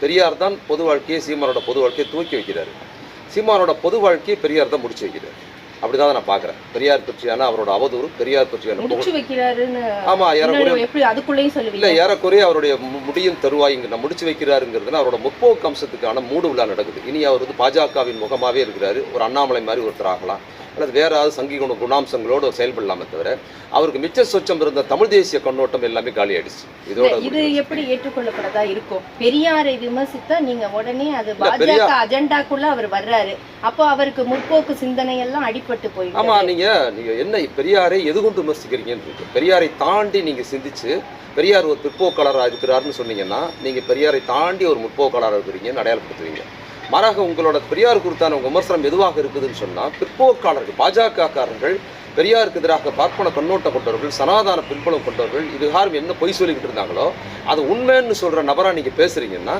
பெரியார் தான் பொது வாழ்க்கையை சீமானோட பொது வாழ்க்கையை தூக்கி வைக்கிறாரு. சீமானோட பொது வாழ்க்கையை பெரியார் தான் முடிச்சு வைக்கிறார். அப்படிதான் நான் பார்க்குறேன். பெரியார் பற்றியான அவரோட அவதூறு பெரியார் பற்றியான ஆமா ஏறக்குறைய இல்ல ஏறக்குறைய அவருடைய முடியும் தருவாய் இங்க நான் முடிச்சு வைக்கிறாருங்கிறதுல அவரோட முற்போக்கு அம்சத்துக்கான மூடு விழா நடக்குது. இனி அவர் வந்து பாஜகவின் முகமாவே இருக்கிறாரு. ஒரு அண்ணாமலை மாதிரி ஒருத்தர் ஆகலாம். அல்லது வேற ஏதாவது சங்கி குண குணாம்சங்களோடு செயல்படலாமே தவிர அவருக்கு மிச்ச சொச்சம் இருந்த தமிழ் தேசிய கண்ணோட்டம் எல்லாமே காலி ஆயிடுச்சு. இதோட இது எப்படி ஏற்றுக்கொள்ளப்படதா இருக்கும்? பெரியாரை விமர்சித்தா நீங்க உடனே அது பாஜக அஜெண்டாக்குள்ள அவர் வர்றாரு. அப்போ அவருக்கு முற்போக்கு சிந்தனை எல்லாம் அடிபட்டு ஆமா போயிடும் நீங்க நீங்க என்ன பெரியாரை எது கொண்டு விமர்சிக்கிறீங்கன்னு இருக்கு. பெரியாரை தாண்டி நீங்க சிந்திச்சு பெரியார் ஒரு பிற்போக்காளராக இருக்கிறாருன்னு சொன்னீங்கன்னா நீங்க பெரியாரை தாண்டி ஒரு முற்போக்காளராக இருக்கிறீங்கன்னு அடையாளப்படுத்துவீங்க. மாறாக உங்களோட பெரியார் குறித்தான விமர்சனம் எதுவாக இருக்குதுன்னு சொன்னால் பிற்போக்காளர்கள் பாஜகக்காரர்கள் பெரியாருக்கு எதிராக பார்ப்பன கண்ணோட்டம் கொண்டவர்கள் சனாதான பின்புலம் கொண்டவர்கள் இதுகாரும் என்ன பொய் சொல்லிக்கிட்டு இருந்தாங்களோ அது உண்மைன்னு சொல்கிற நபராக நீங்கள் பேசுகிறீங்கன்னா